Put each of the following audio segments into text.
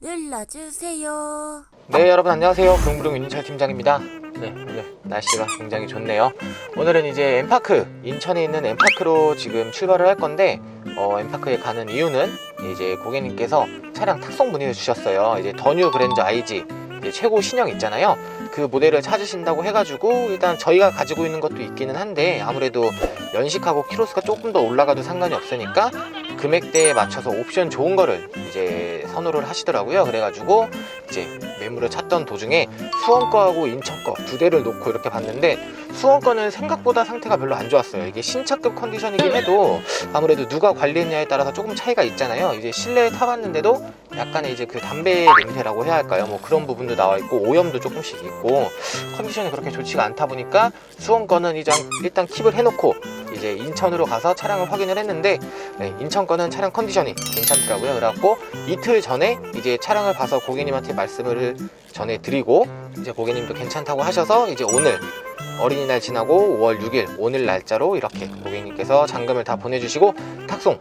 눌러주세요. 네 여러분 안녕하세요. 경부동 윤철 팀장입니다. 네 오늘 날씨가 굉장히 좋네요. 오늘은 이제 엠파크 인천에 있는 엠파크로 지금 출발을 할 건데 어, 엠파크에 가는 이유는 이제 고객님께서 차량 탁송 문의를 주셨어요. 이제 더뉴 그랜저 IG 이제 최고 신형 있잖아요. 그 모델을 찾으신다고 해가지고 일단 저희가 가지고 있는 것도 있기는 한데 아무래도 연식하고 키로수가 조금 더 올라가도 상관이 없으니까 금액대에 맞춰서 옵션 좋은 거를 이제 선호를 하시더라고요 그래가지고 이제 매물을 찾던 도중에 수원 거하고 인천 거 두 대를 놓고 이렇게 봤는데 수원 거는 생각보다 상태가 별로 안 좋았어요. 이게 신차급 컨디션이긴 해도 아무래도 누가 관리했냐에 따라서 조금 차이가 있잖아요. 이제 실내에 타봤는데도 약간의 이제 그 담배 냄새라고 해야 할까요? 뭐 그런 부분도 나와 있고 오염도 조금씩 있고 컨디션이 그렇게 좋지가 않다 보니까 수원 거는 이제 일단 킵을 해놓고 이제 인천으로 가서 차량을 확인을 했는데 네, 인천 거는 차량 컨디션이 괜찮더라고요. 그래갖고 이틀 전에 이제 차량을 봐서 고객님한테 말씀을 전해드리고 이제 고객님도 괜찮다고 하셔서 이제 오늘 어린이날 지나고 5월 6일 오늘 날짜로 이렇게 고객님께서 잔금을 다 보내주시고 탁송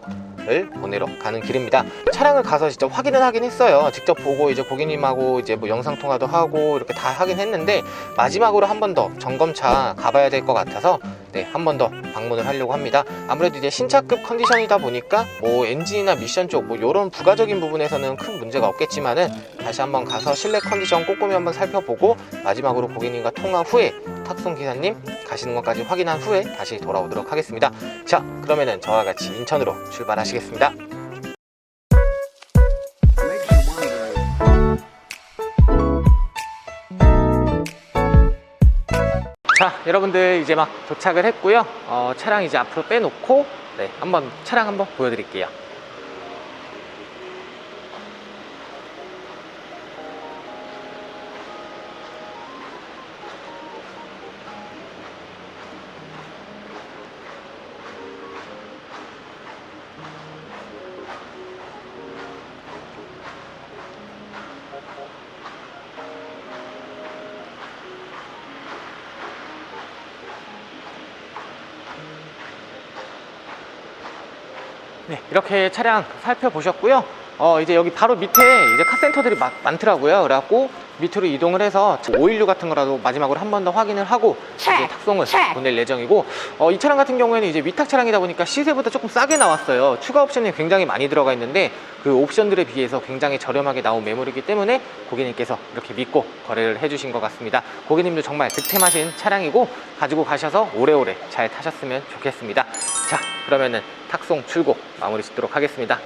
을 보내러 가는 길입니다. 차량을 가서 직접 확인을 하긴 했어요. 직접 보고 이제 고객님하고 이제 뭐 영상 통화도 하고 이렇게 다 하긴 했는데 마지막으로 한 번 더 점검차 가봐야 될 것 같아서 네, 한 번 더 방문을 하려고 합니다. 아무래도 이제 신차급 컨디션이다 보니까 뭐 엔진이나 미션 쪽 뭐 이런 부가적인 부분에서는 큰 문제가 없겠지만은 다시 한번 가서 실내 컨디션 꼼꼼히 한번 살펴보고 마지막으로 고객님과 통화 후에 탁송 기사님 가시는 것까지 확인한 후에 다시 돌아오도록 하겠습니다. 자, 그러면은 저와 같이 인천으로 출발하시겠습니다. 자, 여러분들 이제 막 도착을 했고요. 어, 차량 이제 앞으로 빼놓고 네, 한번 차량 한번 보여드릴게요. 네, 이렇게 차량 살펴보셨고요. 어, 이제 여기 바로 밑에 이제 카센터들이 막 많더라고요. 그래갖고 밑으로 이동을 해서 516 같은 거라도 마지막으로 한 번 더 확인을 하고 이제 탁송을 보낼 예정이고 어, 이 차량 같은 경우에는 이제 위탁 차량이다 보니까 시세보다 조금 싸게 나왔어요. 추가 옵션이 굉장히 많이 들어가 있는데 그 옵션들에 비해서 굉장히 저렴하게 나온 매물이기 때문에 고객님께서 이렇게 믿고 거래를 해주신 것 같습니다. 고객님도 정말 득템하신 차량이고 가지고 가셔서 오래오래 잘 타셨으면 좋겠습니다. 자, 그러면은 탁송 출고 마무리 짓도록 하겠습니다.